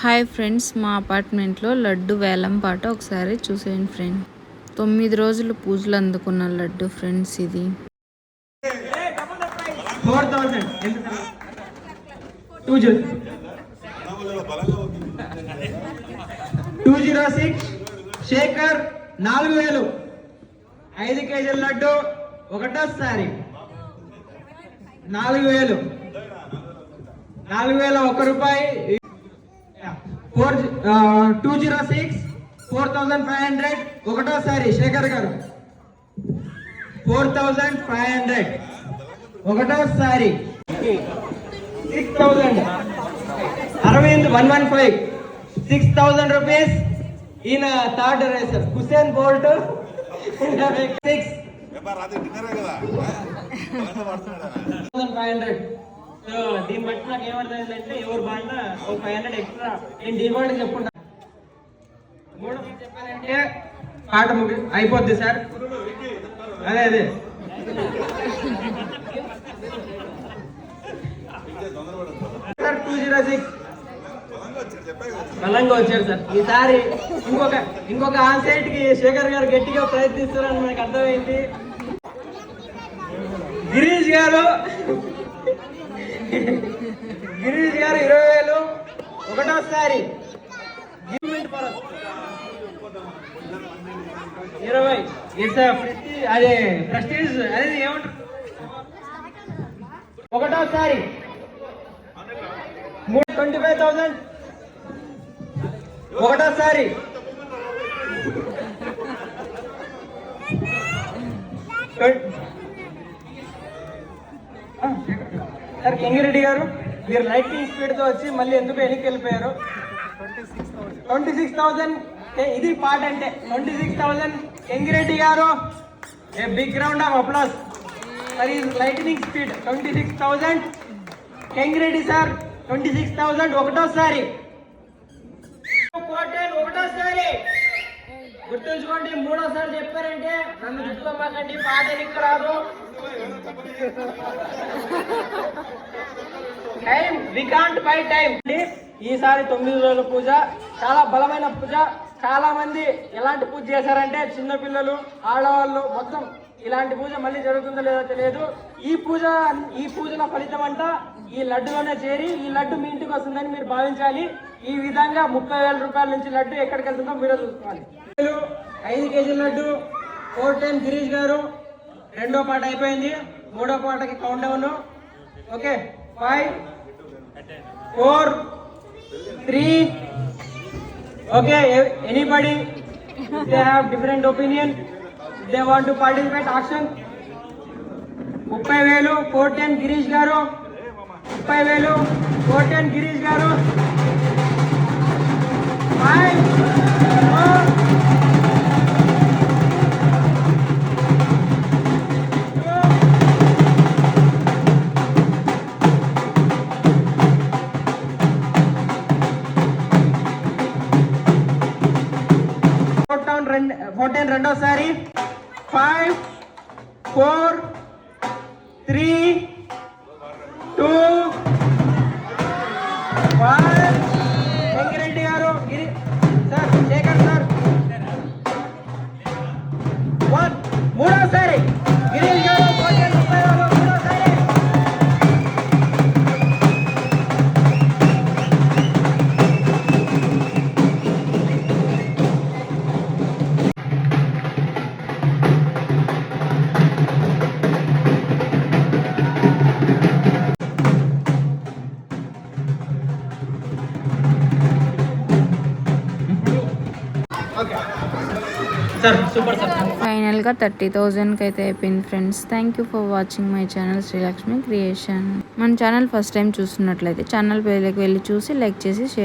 Hi friends మా అపార్ట్మెంట్లో లడ్డు వేలం పాట ఒకసారి చూసేయండి ఫ్రెండ్. తొమ్మిది రోజులు పూజలు అందుకున్న లడ్డు ఫ్రెండ్స్ ఇది. Four two zero two zero six Shekhar నాలుగు వేలు. ఐదు కేజీల లడ్డు ఒకటోసారి నాలుగు వేలు. నాలుగు వేల ఒక రూపాయి. Four two zero six four thousand five hundred. ఒకటోసారి Shekhar garu. Four thousand five hundred. ఒకటోసారి. Six thousand Aravind one one five six thousand rupees ఈయన third racer. Usain Bolt. Six thousand five hundred so దీన్ని బట్టి నాకు ఏమర్థమైంది అంటే ఎవరు బాగా ఒక ఫైవ్ హండ్రెడ్ ఎక్స్ట్రా నేను డిమాండ్ చెప్పుకుంటా. మూడు చెప్పాలంటే పాట ముగి అయిపోద్ది సార్. అదే అదే. సార్ టూ జీరో సిక్స్ బలంగా వచ్చారు సార్. ఈసారి ఇంకొక ఇంకొక ఆన్సైట్కి శేఖర్ గారు గట్టిగా ప్రయత్నిస్తారని మనకు అర్థమైంది. గిరీష్ గారు గిరీష్ గారు ఇరవై వేలు. ఒకటోసారి. ఇరవై. అదే ప్రెస్టీజ్ అదే ఏమంటారు? ఒకటోసారి. మూడు ట్వంటీ ఫైవ్ థౌసండ్ ఒకటోసారి కింగిరెడ్డి గారు మీరు లైటింగ్ స్పీడ్తో వచ్చి మళ్ళీ ఎందుకు వెనక్కి వెళ్ళిపోయారు ట్వంటీ సిక్స్ థౌసండ్ ఇది పాట అంటే twenty six thousand Kingireddy garu a big round of applause మరి lightning speed twenty six thousand Kengireddy sir twenty six thousand ఒకటోసారి ఒకటోసారి. గుర్తుంచుకోండి మూడోసారి చెప్పారంటే నన్ను గుర్తుకోమాకండి పాట ఎనికి రాదు? Time we can't buy time ఈసారి తొమ్మిది రోజుల పూజ చాలా బలమైన పూజ. చాలా మంది ఎలాంటి పూజ చేశారంటే చిన్నపిల్లలు ఆడవాళ్ళు మొత్తం ఇలాంటి పూజ మళ్ళీ జరుగుతుందో లేదో తెలియదు. ఈ పూజ ఈ పూజల ఫలితం అంతా ఈ లడ్డులోనే చేరి ఈ లడ్డు మీ ఇంటికి వస్తుందని మీరు భావించాలి. ఈ విధంగా ముప్పై వేల రూపాయల నుంచి లడ్డు ఎక్కడికి వెళ్తుందో మీరు చూసుకోవాలి. ఐదు కేజీల లడ్డు ఫోర్ టైం గిరీష్ గారు. రెండో పాట అయిపోయింది. మూడో పాటకి countdown okay five four three okay anybody they have different opinion they want to participate auction ముప్పై వేలు ఫోర్ టెన్ గిరీష్ గారు. ముప్పై వేలు ఫోర్ టెన్ గిరీష్ గారు. రెండు రెండోసారి. ఫైవ్ ఫోర్ త్రీ ఫైనల్గా థర్టీ థౌజండ్కి అయితే అయిపోయింది friends thank you for watching my channel Srilakshmi creation మన ఛానల్ ఫస్ట్ టైం చూస్తున్నట్లయితే ఛానల్ పేర్లకు వెళ్ళి చూసి లైక్ చేసి షేర్